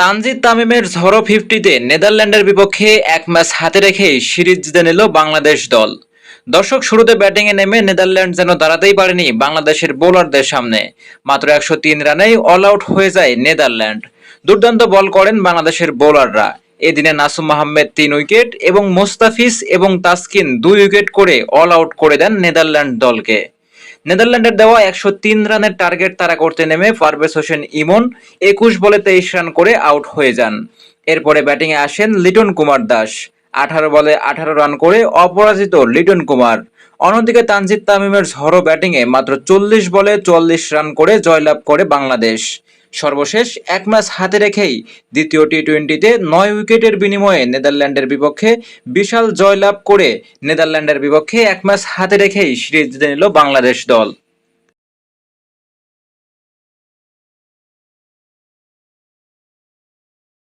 তানজিদ তামিমের ঝড়ো ফিফটিতে নেদারল্যান্ডের বিপক্ষে এক ম্যাচ হাতে রেখেই সিরিজ জিতে নিল বাংলাদেশ দল। দর্শক, শুরুতে ব্যাটিংয়ে নেমে নেদারল্যান্ড যেন দাঁড়াতেই পারেনি বাংলাদেশের বোলারদের সামনে। মাত্র একশো তিন রানেই অল আউট হয়ে যায় নেদারল্যান্ড। দুর্দান্ত বল করেন বাংলাদেশের বোলাররা। এদিনে নাসুম আহমেদ তিন উইকেট এবং মোস্তাফিজ এবং তাসকিন দুই উইকেট করে অল আউট করে দেন নেদারল্যান্ড দলকে। নেদারল্যান্ডের দেওয়া একশো তিন রানের টার্গেট তারা করতে নেমে পারভেজ হোসেন ইমন একুশ বলে তেইশ রান করে আউট হয়ে যান। এরপরে ব্যাটিংয়ে আসেন লিটন কুমার দাস। আঠারো বলে আঠারো রান করে অপরাজিত লিটন কুমার। অন্যদিকে তানজিদ তামিমের ঝড়ো ব্যাটিংয়ে মাত্র চল্লিশ বলে চল্লিশ রান করে জয়লাভ করে বাংলাদেশ। সর্বশেষ এক ম্যাচ হাতে রেখেই দ্বিতীয় টি টোয়েন্টিতে নয় উইকেটের বিনিময়ে নেদারল্যান্ডের বিপক্ষে বিশাল জয়লাভ করে নেদারল্যান্ডের বিপক্ষে এক ম্যাচ হাতে রেখেই সিরিজ জিতে নিল বাংলাদেশ দল।